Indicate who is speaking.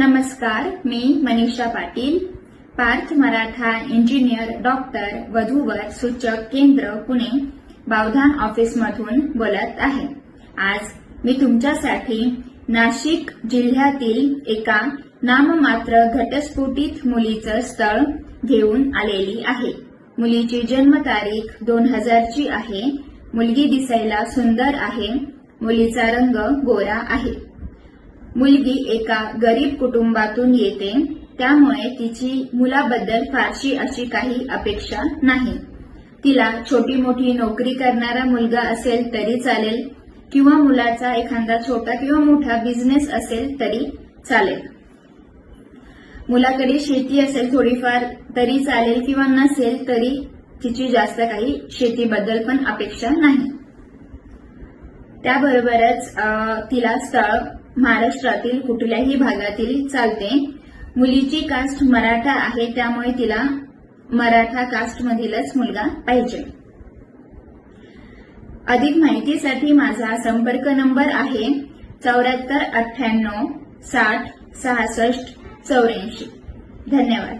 Speaker 1: नमस्कार मी Manisha Patil Parth Maratha engineer doctor वधूवर सूचक केंद्र पुणे बावधान ऑफिसमधून बोलत आहे. आज मी तुमच्यासाठी नाशिक जिल्ह्यातील एका नाममात्र घटस्फोटित मुलीचं स्थळ घेऊन आलेली आहे. मुलीची जन्मतारीख दोन हजारची आहे. मुलगी दिसायला सुंदर आहे. मुलीचा रंग गोरा आहे. मुलगी एका गरीब कुटुंबातून येते त्यामुळे तिची मुलाबद्दल फारशी अशी काही अपेक्षा नाही. तिला छोटी मोठी नोकरी करणारा मुलगा असेल तरी चालेल किंवा मुलाचा एखादा छोटा किंवा मोठा बिझनेस असेल तरी चालेल. मुलाकडे शेती असेल थोडीफार तरी चालेल किंवा नसेल तरी तिची जास्त काही शेतीबद्दल पण अपेक्षा नाही. त्याबरोबरच तिला स्थळ महाराष्ट्रातील कुठल्याही भागातील चालते. मुलीची कास्ट मराठा आहे त्यामुळे तिला मराठा कास्टमधीलच मुलगा पाहिजे. अधिक माहितीसाठी माझा संपर्क नंबर आहे चौऱ्याहत्तर अठ्ठ्याण्णव साठ सहासष्ट चौऱ्याऐंशी. धन्यवाद.